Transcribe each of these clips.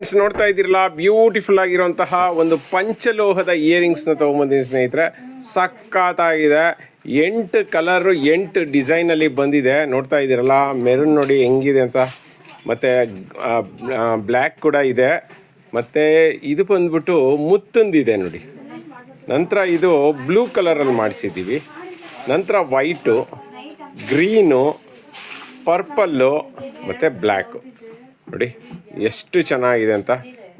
ನೋಡ್ತಾ ಇದ್ದೀರಲ್ಲ ಬ್ಯೂಟಿಫುಲ್ ಆಗಿರುವಂತಹ ಒಂದು ಪಂಚಲೋಹದ ಇಯರಿಂಗ್ಸ್ನ ತೊಗೊಂಬಂದಿದ್ದೀನಿ ಸ್ನೇಹಿತರೆ. ಸಕ್ಕತ್ತಾಗಿದೆ ಎಂಟು ಕಲರು ಎಂಟು ಡಿಸೈನಲ್ಲಿ ಬಂದಿದೆ. ನೋಡ್ತಾ ಇದ್ದೀರಲ್ಲ ಮೆರೂನ್ ನೋಡಿ ಹೆಂಗಿದೆ ಅಂತ. ಮತ್ತು ಬ್ಲ್ಯಾಕ್ ಕೂಡ ಇದೆ. ಮತ್ತು ಇದು ಬಂದ್ಬಿಟ್ಟು ಮುತ್ತಂದಿದೆ ನೋಡಿ. ನಂತರ ಇದು ಬ್ಲೂ ಕಲರಲ್ಲಿ ಮಾಡಿಸಿದ್ದೀವಿ. ನಂತರ ವೈಟು ಗ್ರೀನು ಪರ್ಪಲ್ಲು ಮತ್ತು ಬ್ಲ್ಯಾಕು ನೋಡಿ, ಎಷ್ಟು ಚೆನ್ನಾಗಿದೆ ಅಂತ.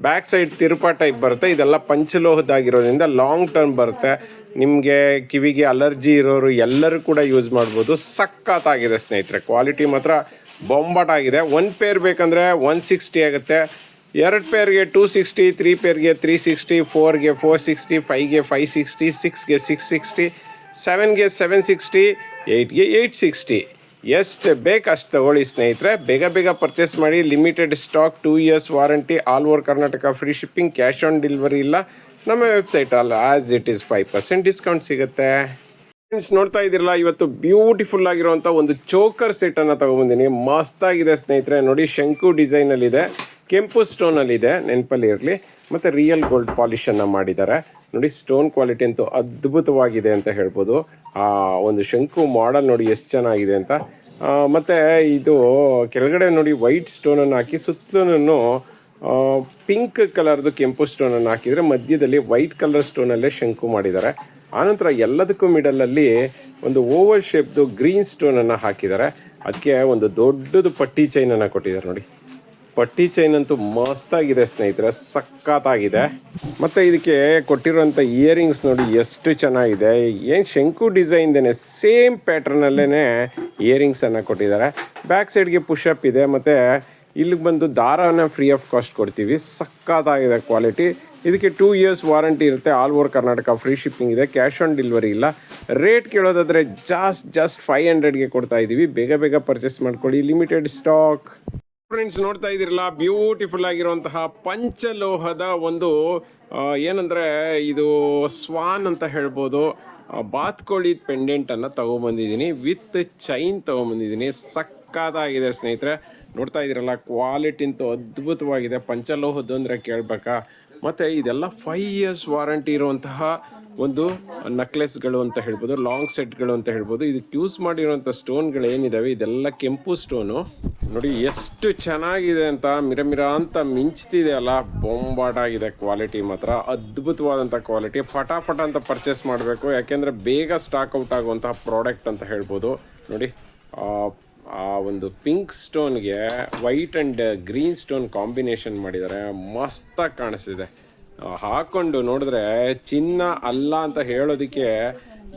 ಬ್ಯಾಕ್ ಸೈಡ್ ತಿರುಪಾ ಟೈಪ್ ಬರುತ್ತೆ. ಇದೆಲ್ಲ ಪಂಚಲೋಹದಾಗಿರೋದ್ರಿಂದ ಲಾಂಗ್ ಟರ್ಮ್ ಬರುತ್ತೆ. ನಿಮಗೆ ಕಿವಿಗೆ ಅಲರ್ಜಿ ಇರೋರು ಎಲ್ಲರೂ ಕೂಡ ಯೂಸ್ ಮಾಡ್ಬೋದು. ಸಖತ್ತಾಗಿದೆ ಸ್ನೇಹಿತರೆ ಕ್ವಾಲಿಟಿ ಮಾತ್ರ ಬೊಂಬಾಟ್ ಆಗಿದೆ ಒನ್ ಪೇರ್ ಬೇಕಂದರೆ ಒನ್ ಸಿಕ್ಸ್ಟಿ ಆಗುತ್ತೆ. ಎರಡು ಪೇರ್ಗೆ ಟೂ ಸಿಕ್ಸ್ಟಿ ತ್ರೀ ಪೇರ್ಗೆ ತ್ರೀ ಸಿಕ್ಸ್ಟಿ ಫೋರ್ಗೆ ಫೋರ್ ಸಿಕ್ಸ್ಟಿ ಫೈವ್ಗೆ ಫೈವ್ ಸಿಕ್ಸ್ಟಿ ಸಿಕ್ಸ್ಗೆ ಸಿಕ್ಸ್ ಸಿಕ್ಸ್ಟಿ ಸೆವೆನ್ಗೆ ಸೆವೆನ್ ಸಿಕ್ಸ್ಟಿ ಏಯ್ಟ್ಗೆ ಏಯ್ಟ್ ಸಿಕ್ಸ್ಟಿ ಎಷ್ಟು ಬೇಕು ಅಷ್ಟು ತಗೊಳ್ಳಿ ಸ್ನೇಹಿತರೆ. ಬೇಗ ಬೇಗ ಪರ್ಚೇಸ್ ಮಾಡಿ limited stock two years warranty all over Karnataka free shipping cash on delivery ಇಲ್ಲ. ನಮ್ಮ ವೆಬ್ಸೈಟ್ ಅಲ್ಲ as it is five percent discount ಸಿಗುತ್ತೆ. ಫ್ರೆಂಡ್ಸ್ ನೋಡ್ತಾ ಇದ್ದೀರಲ್ಲ, ಇವತ್ತು ಬ್ಯೂಟಿಫುಲ್ ಆಗಿರುವಂಥ ಒಂದು ಚೋಕರ್ ಸೆಟ್ಟನ್ನು ತಗೊಂಬಂದಿನಿ. ಮಸ್ತಾಗಿದೆ ಸ್ನೇಹಿತರೆ. ನೋಡಿ, ಶಂಕು ಡಿಸೈನಲ್ಲಿದೆ ಕೆಂಪು ಸ್ಟೋನಲ್ಲಿದೆ ನೆನಪಲ್ಲಿ ಇರಲಿ. ಮತ್ತು ರಿಯಲ್ ಗೋಲ್ಡ್ ಪಾಲಿಷನ್ನು ಮಾಡಿದ್ದಾರೆ. ನೋಡಿ ಸ್ಟೋನ್ ಕ್ವಾಲಿಟಿ ಅಂತೂ ಅದ್ಭುತವಾಗಿದೆ ಅಂತ ಹೇಳ್ಬೋದು. ಆ, ಒಂದು ಶಂಕು ಮಾಡಲ್ ನೋಡಿ ಎಷ್ಟು ಚೆನ್ನಾಗಿದೆ ಅಂತ. ಮತ್ತು ಇದು ಕೆಳಗಡೆ ನೋಡಿ ವೈಟ್ ಸ್ಟೋನನ್ನು ಹಾಕಿ ಸುತ್ತಲೂ ಪಿಂಕ್ ಕಲರ್ದು ಕೆಂಪು ಸ್ಟೋನನ್ನು ಹಾಕಿದರೆ ಮಧ್ಯದಲ್ಲಿ ವೈಟ್ ಕಲರ್ ಸ್ಟೋನಲ್ಲೇ ಶಂಕು ಮಾಡಿದ್ದಾರೆ. ಆನಂತರ ಎಲ್ಲದಕ್ಕೂ ಮಿಡಲಲ್ಲಿ ಒಂದು ಓವರ್ ಶೇಪ್ದು ಗ್ರೀನ್ ಸ್ಟೋನನ್ನು ಹಾಕಿದ್ದಾರೆ. ಅದಕ್ಕೆ ಒಂದು ದೊಡ್ಡದು ಪಟ್ಟಿ ಚೈನನ್ನು ಕೊಟ್ಟಿದ್ದಾರೆ ನೋಡಿ. ಪಟ್ಟಿ ಚೈನ್ ಅಂತೂ ಮಸ್ತಾಗಿದೆ ಸ್ನೇಹಿತರೆ, ಸಖತ್ತಾಗಿದೆ. ಮತ್ತೆ ಇದಕ್ಕೆ ಕೊಟ್ಟಿರುವಂಥ ಇಯರಿಂಗ್ಸ್ ನೋಡಿ ಎಷ್ಟು ಚೆನ್ನಾಗಿದೆ. ಏನು ಶಂಕು ಡಿಸೈನ್ದೇನೆ, ಸೇಮ್ ಪ್ಯಾಟ್ರನಲ್ಲೇ ಇಯರಿಂಗ್ಸನ್ನು ಕೊಟ್ಟಿದ್ದಾರೆ. ಬ್ಯಾಕ್ ಸೈಡ್ಗೆ ಪುಷಪ್ ಇದೆ, ಮತ್ತು ಇಲ್ಲಿಗೆ ಬಂದು ದಾರನ ಫ್ರೀ ಆಫ್ ಕಾಸ್ಟ್ ಕೊಡ್ತೀವಿ. ಸಖತ್ತಾಗಿದೆ ಕ್ವಾಲಿಟಿ ಇದಕ್ಕೆ ಟೂ ಇಯರ್ಸ್ ವಾರಂಟಿ ಇರುತ್ತೆ. All over Karnataka free shipping ಇದೆ. ಕ್ಯಾಶ್ ಆನ್ ಡೆಲಿವರಿ ಇಲ್ಲ. ರೇಟ್ ಕೇಳೋದಾದರೆ ಜಾಸ್ಟ್ ಜಸ್ಟ್ ಫೈವ್ ಹಂಡ್ರೆಡ್ಗೆ ಕೊಡ್ತಾ ಇದ್ದೀವಿ ಬೇಗ ಬೇಗ ಪರ್ಚೇಸ್ ಮಾಡ್ಕೊಳ್ಳಿ. ಲಿಮಿಟೆಡ್ ಸ್ಟಾಕ್ ಫ್ರೆಂಡ್ಸ್ ನೋಡ್ತಾ ಇದ್ದೀರಲ್ಲ? ಬ್ಯೂಟಿಫುಲ್ ಆಗಿರುವಂತಹ ಪಂಚಲೋಹದ ಒಂದು ಏನಂದ್ರೆ ಇದು ಸ್ವಾನ್ ಅಂತ ಹೇಳ್ಬೋದು. ಬಾತ್ಕೋಳಿ ಪೆಂಡೆಂಟನ್ನು ತಗೊಂಬಂದಿದ್ದೀನಿ. ವಿತ್ ಚೈನ್ ತಗೊಂಬಂದಿದ್ದೀನಿ. ಸಕ್ಕತ್ತಾಗಿದೆ ಸ್ನೇಹಿತರೆ. ನೋಡ್ತಾ ಇದ್ದೀರಲ್ಲ? ಕ್ವಾಲಿಟಿ ಅಂತೂ ಅದ್ಭುತವಾಗಿದೆ. ಪಂಚಲೋಹದ್ದು ಅಂದರೆ ಕೇಳಬೇಕಾ? ಮತ್ತು ಇದೆಲ್ಲ ಫೈವ್ ಇಯರ್ಸ್ ವಾರಂಟಿ ಇರುವಂತಹ ಒಂದು ನಕ್ಲೆಸ್ಗಳು ಅಂತ ಹೇಳ್ಬೋದು. ಲಾಂಗ್ ಸೆಟ್ಗಳು ಅಂತ ಹೇಳ್ಬೋದು. ಇದಕ್ಕೆ ಯೂಸ್ ಮಾಡಿರುವಂಥ ಸ್ಟೋನ್ಗಳು ಏನಿದಾವೆ ಇದೆಲ್ಲ ಕೆಂಪು ಸ್ಟೋನು ನೋಡಿ ಎಷ್ಟು ಚೆನ್ನಾಗಿದೆ ಅಂತ ಮಿರ ಮಿರ ಅಂತ ಮಿಂಚ್ತಿದೆ ಅಲ್ಲ ಬೊಂಬಾಟಾಗಿದೆ ಕ್ವಾಲಿಟಿ ಮಾತ್ರ ಅದ್ಭುತವಾದಂಥ ಕ್ವಾಲಿಟಿ ಫಟಾಫಟ ಅಂತ ಪರ್ಚೇಸ್ ಮಾಡಬೇಕು ಯಾಕೆಂದರೆ ಬೇಗ ಸ್ಟಾಕ್ ಔಟ್ ಆಗುವಂತಹ ಪ್ರಾಡಕ್ಟ್ ಅಂತ ಹೇಳ್ಬೋದು. ನೋಡಿ ಆ, ಒಂದು pink ಸ್ಟೋನ್ಗೆ white and green stone combination ಮಾಡಿದರೆ ಮಸ್ತಾಗಿ ಕಾಣಿಸ್ತಿದೆ. ಹಾಕೊಂಡು ನೋಡಿದ್ರೆ ಚಿನ್ನ ಅಲ್ಲ ಅಂತ ಹೇಳೋದಕ್ಕೆ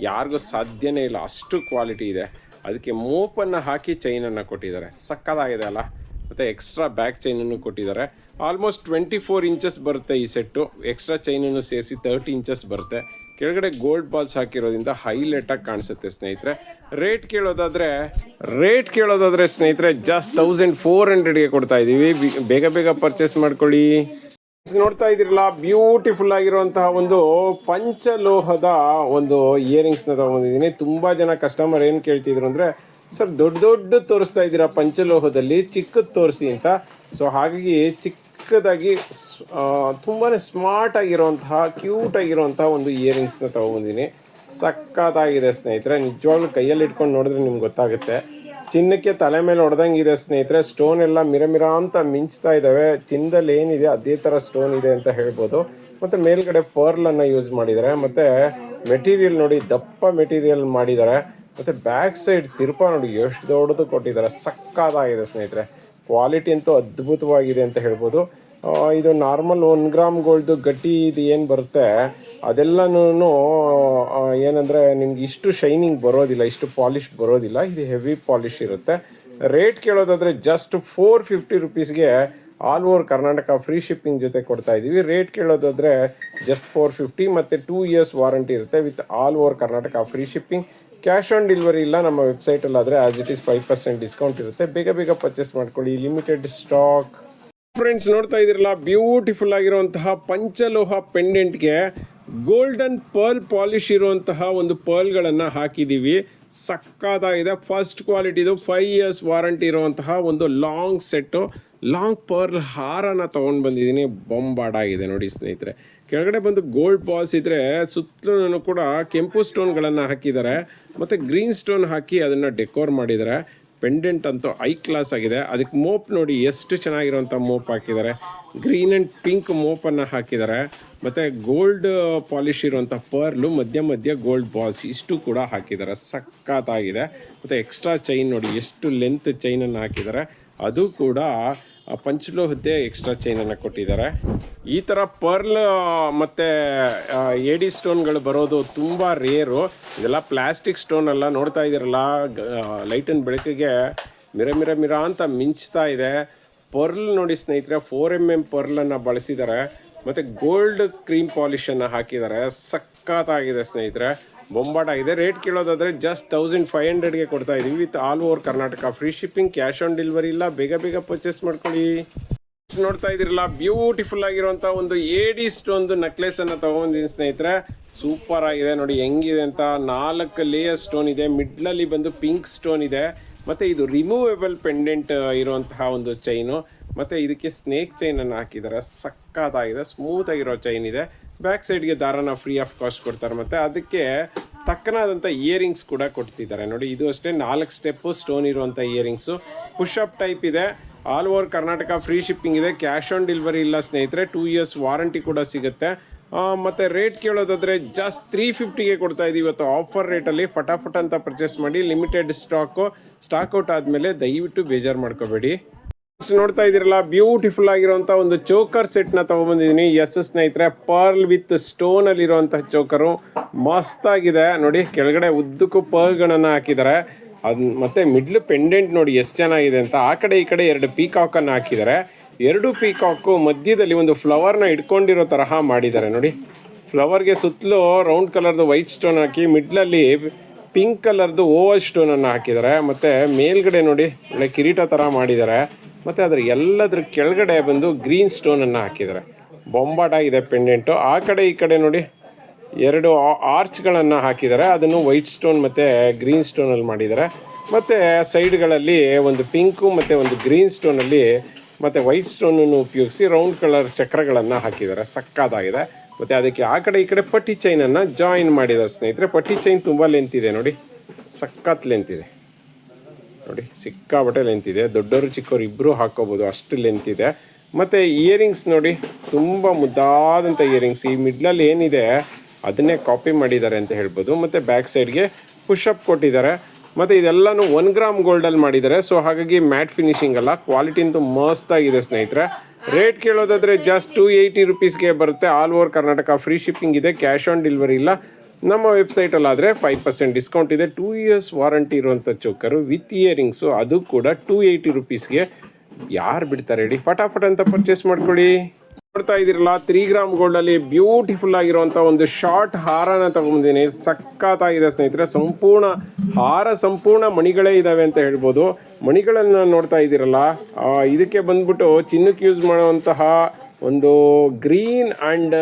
ಯಾರಿಗೂ ಸಾಧ್ಯನೇ ಇಲ್ಲ ಅಷ್ಟು ಕ್ವಾಲಿಟಿ ಇದೆ. ಅದಕ್ಕೆ ಮೋಪನ್ನು ಹಾಕಿ ಚೈನನ್ನು ಕೊಟ್ಟಿದ್ದಾರೆ. ಸಕ್ಕತ್ತಾಗಿದೆ ಅಲ್ಲ? ಮತ್ತು ಎಕ್ಸ್ಟ್ರಾ ಬ್ಯಾಕ್ ಚೈನನ್ನು ಕೊಟ್ಟಿದ್ದಾರೆ. ಆಲ್ಮೋಸ್ಟ್ ಟ್ವೆಂಟಿ ಫೋರ್ ಇಂಚಸ್ ಬರುತ್ತೆ ಈ ಸೆಟ್ಟು ಎಕ್ಸ್ಟ್ರಾ ಚೈನನ್ನು ಸೇರಿಸಿ ತರ್ಟಿ ಇಂಚಸ್ ಬರುತ್ತೆ. ಕೆಳಗಡೆ ಗೋಲ್ಡ್ ಬಾಲ್ಸ್ ಹಾಕಿರೋದ್ರಿಂದ ಹೈಲೈಟಾಗಿ ಕಾಣಿಸುತ್ತೆ ಸ್ನೇಹಿತರೆ. ರೇಟ್ ಕೇಳೋದಾದರೆ ರೇಟ್ ಕೇಳೋದಾದರೆ ಸ್ನೇಹಿತರೆ ಜಸ್ಟ್ ತೌಸಂಡ್ ಫೋರ್ ಹಂಡ್ರೆಡ್ಗೆ ಕೊಡ್ತಾ ಇದ್ದೀವಿ ಬೇಗ ಬೇಗ ಪರ್ಚೇಸ್ ಮಾಡ್ಕೊಳ್ಳಿ. ನೋಡ್ತಾ ಇದ್ದೀರಲ್ಲ ಬ್ಯೂಟಿಫುಲ್ ಆಗಿರುವಂತಹ ಒಂದು ಪಂಚಲೋಹದ ಒಂದು ಇಯರಿಂಗ್ಸ್ನ ತಗೊಂಡಿದ್ದೀನಿ ತುಂಬಾ ಜನ ಕಸ್ಟಮರ್ ಏನು ಕೇಳ್ತಿದ್ರು ಅಂದ್ರೆ, ಸರ್, ದೊಡ್ಡ ದೊಡ್ಡ ತೋರಿಸ್ತಾ ಇದ್ದೀರಾ ಪಂಚಲೋಹದಲ್ಲಿ, ಚಿಕ್ಕದ್ ತೋರಿಸಿ ಅಂತ. ಸೊ ಹಾಗಾಗಿ ಚಿಕ್ಕದಾಗಿ ತುಂಬಾನೇ ಸ್ಮಾರ್ಟ್ ಆಗಿರುವಂತಹ ಕ್ಯೂಟ್ ಆಗಿರುವಂತಹ ಒಂದು ಇಯರಿಂಗ್ಸ್ನ ತಗೊಂಡಿದ್ದೀನಿ ಸಕ್ಕತ್ತಾಗಿದೆ ಸ್ನೇಹಿತರೆ, ನಿಜವಾಗ್ಲೂ ಕೈಯಲ್ಲಿ ಇಟ್ಕೊಂಡು ನೋಡಿದ್ರೆ ನಿಮ್ಗೆ ಗೊತ್ತಾಗುತ್ತೆ. ಚಿನ್ನಕ್ಕೆ ತಲೆ ಮೇಲೆ ಹೊಡೆದಂಗಿದೆ ಸ್ನೇಹಿತರೆ. ಸ್ಟೋನ್ ಎಲ್ಲ ಮಿರಮಿರ ಮಿರ ಅಂತ ಮಿಂಚ್ತಾ ಇದ್ದಾವೆ. ಚಿನ್ನದಲ್ಲಿ ಏನಿದೆ? ಅದೇ ಥರ ಸ್ಟೋನ್ ಇದೆ ಅಂತ ಹೇಳ್ಬೋದು. ಮತ್ತು ಮೇಲ್ಗಡೆ ಪರ್ಲನ್ನು ಯೂಸ್ ಮಾಡಿದ್ದಾರೆ. ಮತ್ತು ಮೆಟೀರಿಯಲ್ ನೋಡಿ, ದಪ್ಪ ಮೆಟೀರಿಯಲ್ ಮಾಡಿದ್ದಾರೆ. ಮತ್ತು ಬ್ಯಾಕ್ ಸೈಡ್ ತಿರುಪ ನೋಡಿ, ಎಷ್ಟು ದೊಡ್ಡದು ಕೊಟ್ಟಿದ್ದಾರೆ. ಸಕ್ಕತ್ತಾಗಿದೆ ಸ್ನೇಹಿತರೆ. ಕ್ವಾಲಿಟಿ ಅಂತೂ ಅದ್ಭುತವಾಗಿದೆ ಅಂತ ಹೇಳ್ಬೋದು. ಇದು ನಾರ್ಮಲ್ ಒನ್ ಗ್ರಾಮ್ ಗೋಲ್ಡ್ ಗಟ್ಟಿ ಇದು ಏನು ಬರುತ್ತೆ? ಅದೆಲ್ಲನೂ ಏನಂದರೆ ನಿಮ್ಗೆ ಇಷ್ಟು ಶೈನಿಂಗ್ ಬರೋದಿಲ್ಲ, ಇಷ್ಟು ಪಾಲಿಶ್ ಬರೋದಿಲ್ಲ, ಇದು ಹೆವಿ ಪಾಲಿಶ್ ಇರುತ್ತೆ. ರೇಟ್ ಕೇಳೋದಾದರೆ just four fifty ರುಪೀಸ್ಗೆ all over Karnataka free shipping ಜೊತೆ ಕೊಡ್ತಾ ಇದ್ದೀವಿ ರೇಟ್ ಕೇಳೋದಾದರೆ ಜಸ್ಟ್ ಫೋರ್ ಫಿಫ್ಟಿ ಮತ್ತು ಟೂ ಇಯರ್ಸ್ ವಾರಂಟಿ ಇರುತ್ತೆ with all over Karnataka free shipping cash on delivery ಇಲ್ಲ, ನಮ್ಮ ವೆಬ್ಸೈಟಲ್ಲಾದರೆ as it is five percent discount ಇರುತ್ತೆ. ಬೇಗ ಬೇಗ ಪರ್ಚೇಸ್ ಮಾಡ್ಕೊಳ್ಳಿ. ಲಿಮಿಟೆಡ್ ಸ್ಟಾಕ್ ಫ್ರೆಂಡ್ಸ್ ನೋಡ್ತಾ ಇದ್ದೀರಲ್ಲ ಬ್ಯೂಟಿಫುಲ್ ಆಗಿರುವಂತಹ ಪಂಚಲೋಹ ಪೆಂಡೆಂಟ್ಗೆ ಗೋಲ್ಡನ್ ಪರ್ಲ್ ಪಾಲಿಶ್ ಇರುವಂತಹ ಒಂದು ಪರ್ಲ್ಗಳನ್ನು ಹಾಕಿದ್ದೀವಿ ಸಕ್ಕತ್ತಾಗಿದೆ. ಫಸ್ಟ್ ಕ್ವಾಲಿಟಿದು ಫೈವ್ ಇಯರ್ಸ್ ವಾರಂಟಿ ಇರುವಂತಹ ಒಂದು ಲಾಂಗ್ ಸೆಟ್ಟು ಲಾಂಗ್ ಪರ್ಲ್ ಹಾರನ ತೊಗೊಂಡು ಬಂದಿದ್ದೀನಿ. ಬೊಂಬಾಡಾಗಿದೆ ನೋಡಿ ಸ್ನೇಹಿತರೆ. ಕೆಳಗಡೆ ಬಂದು ಗೋಲ್ಡ್ ಬಾಲ್ಸ್ ಇದ್ದರೆ ಸುತ್ತಲೂ ಕೂಡ ಕೆಂಪು ಸ್ಟೋನ್ಗಳನ್ನು ಹಾಕಿದ್ದಾರೆ. ಮತ್ತು ಗ್ರೀನ್ ಸ್ಟೋನ್ ಹಾಕಿ ಅದನ್ನು ಡೆಕೋರ್ ಮಾಡಿದ್ದಾರೆ. ಪೆಂಡೆಂಟ್ ಅಂತೂ ಐ ಕ್ಲಾಸ್ ಆಗಿದೆ. ಅದಕ್ಕೆ ಮೋಪ್ ನೋಡಿ ಎಷ್ಟು ಚೆನ್ನಾಗಿರುವಂಥ ಮೋಪ್ ಹಾಕಿದ್ದಾರೆ. ಗ್ರೀನ್ ಆ್ಯಂಡ್ ಪಿಂಕ್ ಮೋಪನ್ನು ಹಾಕಿದ್ದಾರೆ. ಮತ್ತು ಗೋಲ್ಡ್ ಪಾಲಿಶ್ ಇರುವಂಥ ಪರ್ಲು ಮಧ್ಯ ಮಧ್ಯ ಗೋಲ್ಡ್ ಬಾಲ್ಸ್ ಇಷ್ಟು ಕೂಡ ಹಾಕಿದ್ದಾರೆ. ಸಖತ್ತಾಗಿದೆ. ಮತ್ತು ಎಕ್ಸ್ಟ್ರಾ ಚೈನ್ ನೋಡಿ ಎಷ್ಟು ಲೆಂತ್ ಚೈನನ್ನು ಹಾಕಿದ್ದಾರೆ. ಅದು ಕೂಡ ಪಂಚಲೋಹದ್ದೇ ಎಕ್ಸ್ಟ್ರಾ ಚೈನನ್ನು ಕೊಟ್ಟಿದ್ದಾರೆ. ಈ ಥರ ಪರ್ಲ್ ಮತ್ತು ಏಡಿ ಸ್ಟೋನ್ಗಳು ಬರೋದು ತುಂಬ ರೇರು. ಇದೆಲ್ಲ ಪ್ಲಾಸ್ಟಿಕ್ ಸ್ಟೋನ್ ಎಲ್ಲ ನೋಡ್ತಾ ಇದ್ದೀರಲ್ಲ ಲೈಟಿನ ಬೆಳಕಿಗೆ ಮಿರ ಮಿರ ಮಿರ ಅಂತ ಮಿಂಚ್ತಾ ಇದೆ. ಪರ್ಲ್ ನೋಡಿ ಸ್ನೇಹಿತರೆ ಫೋರ್ ಎಂ ಎಂ ಪರ್ಲನ್ನು ಬಳಸಿದ್ದಾರೆ. ಮತ್ತು ಗೋಲ್ಡ್ ಕ್ರೀಮ್ ಪಾಲಿಷನ್ನು ಹಾಕಿದ್ದಾರೆ. ಸಖತ್ತಾಗಿದೆ ಸ್ನೇಹಿತರೆ. ಬೊಂಬಾಟಾಗಿದೆ ರೇಟ್ ಕೇಳೋದಾದರೆ ಜಸ್ಟ್ ತೌಸಂಡ್ ಫೈವ್ ಹಂಡ್ರೆಡ್ಗೆ ಕೊಡ್ತಾ ಇದೀವಿ. With all over Karnataka free shipping cash on delivery ಇಲ್ಲ. ಬೇಗ ಬೇಗ ಪರ್ಚೇಸ್ ಮಾಡ್ಕೊಳ್ಳಿ. ನೋಡ್ತಾ ಇದಿರಲ್ಲ ಬ್ಯೂಟಿಫುಲ್ ಆಗಿರುವಂತ ಒಂದು ಏಡಿ ನೆಕ್ಲೆಸ್ ಅನ್ನ ತಗೊಂಡಿದ್ದೀನಿ ಸ್ನೇಹಿತರೆ. ಸೂಪರ್ ಆಗಿದೆ ನೋಡಿ, ಹೆಂಗಿದೆ ಅಂತ. ನಾಲ್ಕು ಲೇಯರ್ ಸ್ಟೋನ್ ಇದೆ. ಮಿಡ್ಲಲ್ಲಿ ಬಂದು ಪಿಂಕ್ ಸ್ಟೋನ್ ಇದೆ. ಮತ್ತೆ ಇದು ರಿಮೂವೇಬಲ್ ಪೆಂಡೆಂಟ್ ಇರುವಂತಹ ಒಂದು ಚೈನು ಮತ್ತೆ ಇದಕ್ಕೆ ಸ್ನೇಕ್ ಚೈನ್ ಅನ್ನು ಹಾಕಿದ್ದಾರೆ. ಸಕ್ಕತ್ತಾಗಿದೆ ಸ್ಮೂತ್ ಆಗಿರೋ ಚೈನ್ ಇದೆ. ಬ್ಯಾಕ್ ಸೈಡ್ಗೆ ದಾರನ ಫ್ರೀ ಆಫ್ ಕಾಸ್ಟ್ ಕೊಡ್ತಾರೆ. ಮತ್ತೆ ಅದಕ್ಕೆ ತಕ್ಕನಾದಂಥ ಇಯರಿಂಗ್ಸ್ ಕೂಡ ಕೊಡ್ತಿದ್ದಾರೆ. ನೋಡಿ, ಇದು ಅಷ್ಟೇ ನಾಲ್ಕು ಸ್ಟೆಪ್ಪು, ಸ್ಟೋನ್ ಇರುವಂಥ ಇಯರಿಂಗ್ಸು. ಪುಷ್ ಅಪ್ ಟೈಪ್ ಇದೆ. All over Karnataka free shipping ಇದೆ. ಕ್ಯಾಶ್ ಆನ್ ಡೆಲಿವರಿ ಇಲ್ಲ ಸ್ನೇಹಿತರೆ, ಟೂ ಇಯರ್ಸ್ ವಾರಂಟಿ ಕೂಡ ಸಿಗುತ್ತೆ. ಮತ್ತು ರೇಟ್ ಕೇಳೋದಾದರೆ ಜಸ್ಟ್ ತ್ರೀ ಫಿಫ್ಟಿಗೆ ಕೊಡ್ತಾ ಇದ್ದೀವಿ ಇವತ್ತು ಆಫರ್ ರೇಟಲ್ಲಿ. ಫಟಾಫಟ್ ಅಂತ ಪರ್ಚೇಸ್ ಮಾಡಿ, ಲಿಮಿಟೆಡ್ ಸ್ಟಾಕು, ಸ್ಟಾಕ್ ಔಟ್ ಆದಮೇಲೆ ದಯವಿಟ್ಟು ಬೇಜಾರು ಮಾಡ್ಕೋಬೇಡಿ. ನೋಡ್ತಾ ಇದ್ದೀರಲ್ಲ ಬ್ಯೂಟಿಫುಲ್ ಆಗಿರುವಂತ ಒಂದು ಚೋಕರ್ ಸೆಟ್ನ ತಗೊಂಡ್ಬಂದಿದ್ದೀನಿ ಎಸ್ ಸ್ನೇಹಿತರೆ ಪರ್ಲ್ ವಿತ್ ಸ್ಟೋನ್ ಅಲ್ಲಿ ಇರುವಂತಹ ಚೋಕರು ಮಸ್ತ್ ಆಗಿದೆ. ನೋಡಿ, ಕೆಳಗಡೆ ಉದ್ದಕ್ಕೂ ಪರ್ಲ್ಗಳನ್ನ ಹಾಕಿದ್ದಾರೆ. ಅದ್ ಮತ್ತೆ ಮಿಡ್ಲ್ ಪೆಂಡೆಂಟ್ ನೋಡಿ ಎಷ್ಟು ಚೆನ್ನಾಗಿದೆ ಅಂತ. ಆ ಕಡೆ ಈ ಕಡೆ ಎರಡು ಪೀಕಾಕ್ ಅನ್ನ ಹಾಕಿದ್ದಾರೆ. ಎರಡು ಪೀಕಾಕು ಮಧ್ಯದಲ್ಲಿ ಒಂದು ಫ್ಲವರ್ನ ಇಟ್ಕೊಂಡಿರೋ ತರಹ ಮಾಡಿದ್ದಾರೆ. ನೋಡಿ ಫ್ಲವರ್ಗೆ ಸುತ್ತಲೂ ರೌಂಡ್ ಕಲರ್ದು ವೈಟ್ ಸ್ಟೋನ್ ಹಾಕಿ ಮಿಡ್ಲಲ್ಲಿ ಪಿಂಕ್ ಕಲರ್ದು ಓವರ್ ಸ್ಟೋನನ್ನು ಹಾಕಿದ್ದಾರೆ. ಮತ್ತೆ ಮೇಲ್ಗಡೆ ನೋಡಿ, ಒಳ್ಳೆ ಕಿರೀಟ ಥರ ಮಾಡಿದ್ದಾರೆ. ಮತ್ತೆ ಅದರ ಎಲ್ಲದ್ರ ಕೆಳಗಡೆ ಬಂದು ಗ್ರೀನ್ ಸ್ಟೋನನ್ನು ಹಾಕಿದ್ದಾರೆ ಇದೆ ಪೆಂಡೆಂಟು ಆ ಕಡೆ ಈ ಕಡೆ ನೋಡಿ ಎರಡು ಆರ್ಚ್ಗಳನ್ನು ಹಾಕಿದ್ದಾರೆ ಅದನ್ನು ವೈಟ್ ಸ್ಟೋನ್ ಮತ್ತು ಗ್ರೀನ್ ಸ್ಟೋನಲ್ಲಿ ಮಾಡಿದ್ದಾರೆ ಮತ್ತು ಸೈಡ್ಗಳಲ್ಲಿ ಒಂದು ಪಿಂಕು ಮತ್ತು ಒಂದು ಗ್ರೀನ್ ಸ್ಟೋನಲ್ಲಿ ಮತ್ತು ವೈಟ್ ಸ್ಟೋನನ್ನು ಉಪಯೋಗಿಸಿ ರೌಂಡ್ ಕಲರ್ ಚಕ್ರಗಳನ್ನು ಹಾಕಿದ್ದಾರೆ ಸಕ್ಕತ್ತಾಗಿದೆ ಮತ್ತು ಅದಕ್ಕೆ ಆ ಕಡೆ ಈ ಕಡೆ ಪಟ್ಟಿ ಚೈನನ್ನು ಜಾಯಿನ್ ಮಾಡಿದ್ದಾರೆ ಸ್ನೇಹಿತರೆ. ಪಟ್ಟಿ ಚೈನ್ ತುಂಬ ಲೆಂತ್ ಇದೆ ನೋಡಿ. ಸಕ್ಕತ್ ಲೆಂತ್ ಇದೆ. ನೋಡಿ ಸಿಕ್ಕಾಬಟ್ಟೆ ಲೆಂತ್ ಇದೆ. ದೊಡ್ಡವರು ಚಿಕ್ಕವರು ಇಬ್ಬರು ಹಾಕೋಬೋದು ಅಷ್ಟು ಲೆಂತ್ ಇದೆ. ಮತ್ತು ಇಯರಿಂಗ್ಸ್ ನೋಡಿ, ತುಂಬ ಮುದ್ದಾದಂಥ ಇಯರಿಂಗ್ಸ್ ಈ ಮಿಡ್ಲಲ್ಲಿ ಏನಿದೆ, ಅದನ್ನೇ ಕಾಪಿ ಮಾಡಿದ್ದಾರೆ ಅಂತ ಹೇಳ್ಬೋದು. ಮತ್ತು ಬ್ಯಾಕ್ ಸೈಡ್ಗೆ ಪುಷಪ್ ಕೊಟ್ಟಿದ್ದಾರೆ. ಮತ್ತು ಇದೆಲ್ಲನೂ ಒನ್ ಗ್ರಾಮ್ ಗೋಲ್ಡಲ್ಲಿ ಮಾಡಿದ್ದಾರೆ. ಸೊ ಹಾಗಾಗಿ ಮ್ಯಾಟ್ ಫಿನಿಷಿಂಗ್ ಅಲ್ಲ. ಕ್ವಾಲಿಟಿ ಅಂತೂ ಮಸ್ತ್ ಆಗಿದೆ ಸ್ನೇಹಿತರೆ. ರೇಟ್ ಕೇಳೋದಾದರೆ ಜಸ್ಟ್ ಟು ಏಯ್ಟಿ ರುಪೀಸ್ಗೆ ಬರುತ್ತೆ. All over Karnataka free shipping ಇದೆ. ಕ್ಯಾಶ್ ಆನ್ ಡೆಲಿವರಿ ಇಲ್ಲ. ನಮ್ಮ ವೆಬ್ಸೈಟಲ್ಲಾದರೆ ಫೈವ್ ಪರ್ಸೆಂಟ್ ಡಿಸ್ಕೌಂಟ್ ಇದೆ. ಟೂ ಇಯರ್ಸ್ ವಾರಂಟಿ ಇರುವಂಥ ಚೌಕರು ವಿತ್ ಇಯರಿಂಗ್ಸು ಅದು ಕೂಡ ಟೂ ಏಯ್ಟಿ ರುಪೀಸ್ಗೆ ಯಾರು ಬಿಡ್ತಾರೆ ಹೇಳಿ? ಫಟಾಫಟ್ ಅಂತ ಪರ್ಚೇಸ್ ಮಾಡ್ಕೊಳ್ಳಿ. ನೋಡ್ತಾ ಇದ್ದೀರಲ್ಲ ತ್ರೀ ಗ್ರಾಮ್ ಗೋಲ್ಡಲ್ಲಿ ಬ್ಯೂಟಿಫುಲ್ ಆಗಿರುವಂಥ ಒಂದು ಶಾರ್ಟ್ ಹಾರನ ತಗೊಂಡಿದ್ದೀನಿ ಸಖತ್ತಾಗಿದೆ ಸ್ನೇಹಿತರೆ, ಸಂಪೂರ್ಣ ಹಾರ ಸಂಪೂರ್ಣ ಮಣಿಗಳೇ ಇದಾವೆ ಅಂತ ಹೇಳ್ಬೋದು. ಮಣಿಗಳನ್ನು ನೋಡ್ತಾ ಇದ್ದೀರಲ್ಲ ಇದಕ್ಕೆ ಬಂದ್ಬಿಟ್ಟು ಚಿನ್ನಕ್ಕೆ ಯೂಸ್ ಮಾಡುವಂತಹ ಒಂದು ಗ್ರೀನ್ ಅಂಡ್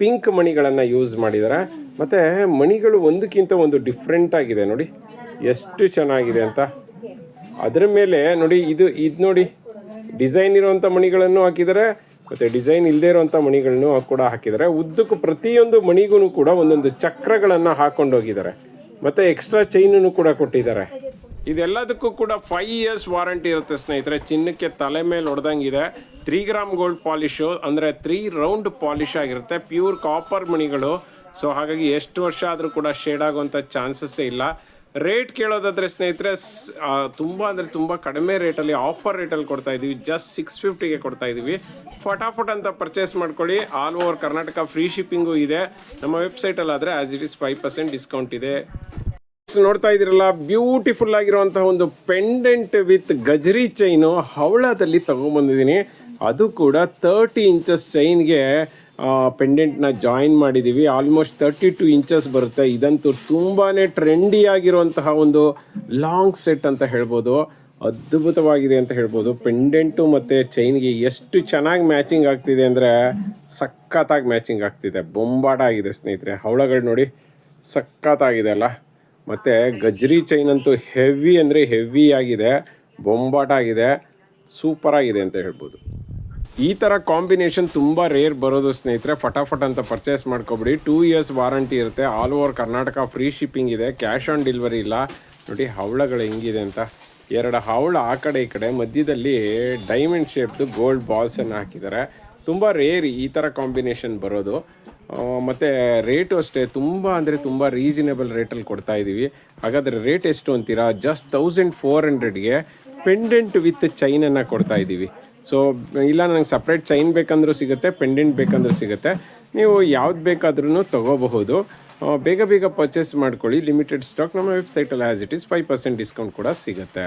ಪಿಂಕ್ ಮಣಿಗಳನ್ನು ಯೂಸ್ ಮಾಡಿದ್ದಾರೆ ಮತ್ತೆ ಮಣಿಗಳು ಒಂದಕ್ಕಿಂತ ಒಂದು ಡಿಫ್ರೆಂಟ್ ಆಗಿದೆ ನೋಡಿ. ಎಷ್ಟು ಚೆನ್ನಾಗಿದೆ ಅಂತ. ಅದರ ಮೇಲೆ ನೋಡಿ, ಇದು ಇದು ನೋಡಿ. ಡಿಸೈನ್ ಇರುವಂಥ ಮಣಿಗಳನ್ನು ಹಾಕಿದ್ದಾರೆ ಮತ್ತು ಡಿಸೈನ್ ಇಲ್ಲದೇ ಇರುವಂಥ ಮಣಿಗಳನ್ನು ಕೂಡ ಹಾಕಿದ್ದಾರೆ ಉದ್ದಕ್ಕೂ ಪ್ರತಿಯೊಂದು ಮಣಿಗೂ ಕೂಡ ಒಂದೊಂದು ಚಕ್ರಗಳನ್ನು ಹಾಕೊಂಡು ಹೋಗಿದ್ದಾರೆ ಮತ್ತು ಎಕ್ಸ್ಟ್ರಾ ಚೈನನ್ನು ಕೂಡ ಕೊಟ್ಟಿದ್ದಾರೆ. ಇದೆಲ್ಲದಕ್ಕೂ ಕೂಡ ಫೈವ್ ಇಯರ್ಸ್ ವಾರಂಟಿ ಇರುತ್ತೆ ಸ್ನೇಹಿತರೆ. ಚಿನ್ನಕ್ಕೆ ತಲೆ ಮೇಲೆ ಹೊಡೆದಂಗಿದೆ. ತ್ರೀ ಗ್ರಾಮ್ ಗೋಲ್ಡ್ ಪಾಲಿಶು ಅಂದರೆ ತ್ರೀ ರೌಂಡ್ ಪಾಲಿಶ್ ಆಗಿರುತ್ತೆ. ಪ್ಯೂರ್ ಕಾಪರ್ ಮಣಿಗಳು. ಸೊ ಹಾಗಾಗಿ ಎಷ್ಟು ವರ್ಷ ಆದರೂ ಕೂಡ ಶೇಡ್ ಆಗುವಂಥ ಚಾನ್ಸಸ್ಸೇ ಇಲ್ಲ. ರೇಟ್ ಕೇಳೋದಾದರೆ ಸ್ನೇಹಿತರೆ ತುಂಬ ಅಂದರೆ ತುಂಬ ಕಡಿಮೆ ರೇಟಲ್ಲಿ ಆಫರ್ ರೇಟಲ್ಲಿ ಕೊಡ್ತಾ ಇದ್ದೀವಿ ಜಸ್ಟ್ ಸಿಕ್ಸ್ ಫಿಫ್ಟಿಗೆ ಕೊಡ್ತಾ ಇದ್ದೀವಿ ಫಟಾಫಟ್ ಅಂತ ಪರ್ಚೇಸ್ ಮಾಡ್ಕೊಳ್ಳಿ. All over Karnataka free shipping ಇದೆ. ನಮ್ಮ ವೆಬ್ಸೈಟಲ್ಲಾದರೆ as it is five percent discount ಇದೆ. ನೋಡ್ತಾ ಇದ್ದೀರಲ್ಲ ಬ್ಯೂಟಿಫುಲ್ ಆಗಿರುವಂತಹ ಒಂದು ಪೆಂಡೆಂಟ್ ವಿತ್ ಗಜರಿ ಚೈನು ಹವಳದಲ್ಲಿ ತಗೊಂಡ್ಬಂದಿದ್ದೀನಿ. ಅದು ಕೂಡ ತರ್ಟಿ ಇಂಚಸ್ ಚೈನ್ಗೆ ಪೆಂಡೆಂಟ್ನ ಜಾಯಿನ್ ಮಾಡಿದ್ದೀವಿ ಆಲ್ಮೋಸ್ಟ್ ತರ್ಟಿ ಟು ಇಂಚಸ್ ಬರುತ್ತೆ. ಇದಂತೂ ತುಂಬಾ ಟ್ರೆಂಡಿ ಆಗಿರುವಂತಹ ಒಂದು ಲಾಂಗ್ ಸೆಟ್ ಅಂತ ಹೇಳ್ಬೋದು. ಅದ್ಭುತವಾಗಿದೆ ಅಂತ ಹೇಳ್ಬೋದು. ಪೆಂಡೆಂಟು ಮತ್ತು ಚೈನ್ಗೆ ಎಷ್ಟು ಚೆನ್ನಾಗಿ ಮ್ಯಾಚಿಂಗ್ ಆಗ್ತಿದೆ ಅಂದರೆ ಸಖತ್ತಾಗಿ ಮ್ಯಾಚಿಂಗ್ ಆಗ್ತಿದೆ. ಬೊಂಬಾಟ ಆಗಿದೆ ಸ್ನೇಹಿತರೆ. ಹವಳಗಳು ನೋಡಿ, ಸಖತ್ತಾಗಿದೆ ಅಲ್ಲ. ಮತ್ತು ಗಜ್ರಿ ಚೈನ್ ಅಂತೂ ಹೆವಿ ಅಂದರೆ ಹೆವಿ ಆಗಿದೆ ಬೊಂಬಾಟ ಆಗಿದೆ ಸೂಪರಾಗಿದೆ ಅಂತ ಹೇಳ್ಬೋದು. ಈ ಥರ ಕಾಂಬಿನೇಷನ್ ತುಂಬ ರೇರ್ ಬರೋದು ಸ್ನೇಹಿತರೆ, ಫಟಾಫಟ್ ಅಂತ ಪರ್ಚೇಸ್ ಮಾಡ್ಕೊಬಿಡಿ. ಟೂ ಇಯರ್ಸ್ ವಾರಂಟಿ ಇರುತ್ತೆ all over Karnataka free shipping ಇದೆ ಕ್ಯಾಶ್ ಆನ್ ಡೆಲಿವರಿ ಇಲ್ಲ. ನೋಡಿ ಹವಳಗಳು ಹೆಂಗಿದೆ ಅಂತ. ಎರಡು ಹವಳ ಆ ಕಡೆ, ಈ ಕಡೆ, ಮಧ್ಯದಲ್ಲಿ ಡೈಮಂಡ್ ಶೇಪ್ದು ಗೋಲ್ಡ್ ಬಾಲ್ಸನ್ನು ಹಾಕಿದ್ದಾರೆ. ತುಂಬ ರೇರ್ ಈ ಥರ ಕಾಂಬಿನೇಷನ್ ಬರೋದು. ಮತ್ತೆ ರೇಟು ಅಷ್ಟೇ, ತುಂಬ ಅಂದರೆ ತುಂಬ ರೀಸನೇಬಲ್ ರೇಟಲ್ಲಿ ಕೊಡ್ತಾ ಇದ್ದೀವಿ ಹಾಗಾದ್ರೆ ರೇಟ್ ಎಷ್ಟು ಅಂತೀರಾ? ಜಸ್ಟ್ ತೌಸಂಡ್ ಫೋರ್ ಹಂಡ್ರೆಡ್ಗೆ ಪೆಂಡೆಂಟ್ ವಿತ್ ಚೈನನ್ನು ಕೊಡ್ತಾ ಇದ್ದೀವಿ ಸೊ ಇಲ್ಲ ನನಗೆ ಸಪ್ರೇಟ್ ಚೈನ್ ಬೇಕಂದ್ರೂ ಸಿಗುತ್ತೆ ಪೆಂಡೆಂಟ್ ಬೇಕಂದ್ರೂ ಸಿಗುತ್ತೆ. ನೀವು ಯಾವ್ದು ಬೇಕಾದ್ರೂ ತಗೋಬಹುದು. ಬೇಗ ಬೇಗ ಪರ್ಚೇಸ್ ಮಾಡ್ಕೊಳ್ಳಿ. ಲಿಮಿಟೆಡ್ ಸ್ಟಾಕ್ ನಮ್ಮ ವೆಬ್ಸೈಟಲ್ಲಿ as it is five percent discount ಕೂಡ ಸಿಗುತ್ತೆ.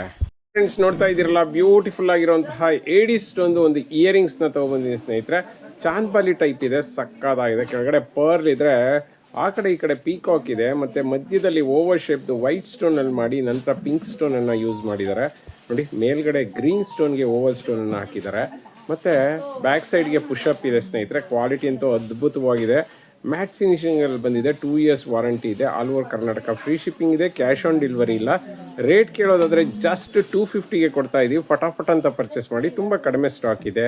ಫ್ರೆಂಡ್ಸ್ ನೋಡ್ತಾ ಇದ್ದೀರಲ್ಲ ಬ್ಯೂಟಿಫುಲ್ ಆಗಿರುವಂತಹ ಏಡಿಸ್ಟ್ ಒಂದು ಒಂದು ಇಯರಿಂಗ್ಸ್ನ ತೊಗೊಬಂದಿದ್ದೀನಿ ಸ್ನೇಹಿತರೆ. ಚಾಂದ್ಬಾಲಿ ಟೈಪ್ ಇದೆ ಸಕ್ಕದಾಗಿದೆ ಕೆಳಗಡೆ ಪರ್ಲ್ ಇದ್ರೆ ಆ ಕಡೆ ಈ ಕಡೆ ಪೀಕಾಕ್ ಇದೆ, ಮತ್ತೆ ಮಧ್ಯದಲ್ಲಿ ಓವರ್ ಶೇಪ್ದು ವೈಟ್ ಸ್ಟೋನಲ್ಲಿ ಮಾಡಿ ನಂತರ ಪಿಂಕ್ ಸ್ಟೋನನ್ನು ಯೂಸ್ ಮಾಡಿದ್ದಾರೆ. ನೋಡಿ, ಮೇಲ್ಗಡೆ ಗ್ರೀನ್ ಸ್ಟೋನ್ಗೆ ಓವರ್ ಸ್ಟೋನನ್ನು ಹಾಕಿದ್ದಾರೆ. ಮತ್ತೆ ಬ್ಯಾಕ್ ಸೈಡ್ಗೆ ಪುಷಪ್ ಇದೆ ಸ್ನೇಹಿತರೆ ಕ್ವಾಲಿಟಿ ಅಂತೂ ಅದ್ಭುತವಾಗಿದೆ. ಮ್ಯಾಟ್ ಫಿನಿಶಿಂಗಲ್ಲಿ ಬಂದಿದೆ ಟೂ ಇಯರ್ಸ್ ವಾರಂಟಿ ಇದೆ. All over Karnataka free shipping ಇದೆ ಕ್ಯಾಶ್ ಆನ್ ಡೆಲಿವರಿ ಇಲ್ಲ. ರೇಟ್ ಕೇಳೋದಾದ್ರೆ ಜಸ್ಟ್ ಟೂ ಫಿಫ್ಟಿಗೆ ಕೊಡ್ತಾ ಇದೀವಿ. ಫಟಾಫಟ್ ಅಂತ ಪರ್ಚೇಸ್ ಮಾಡಿ, ತುಂಬ ಕಡಿಮೆ ಸ್ಟಾಕ್ ಇದೆ.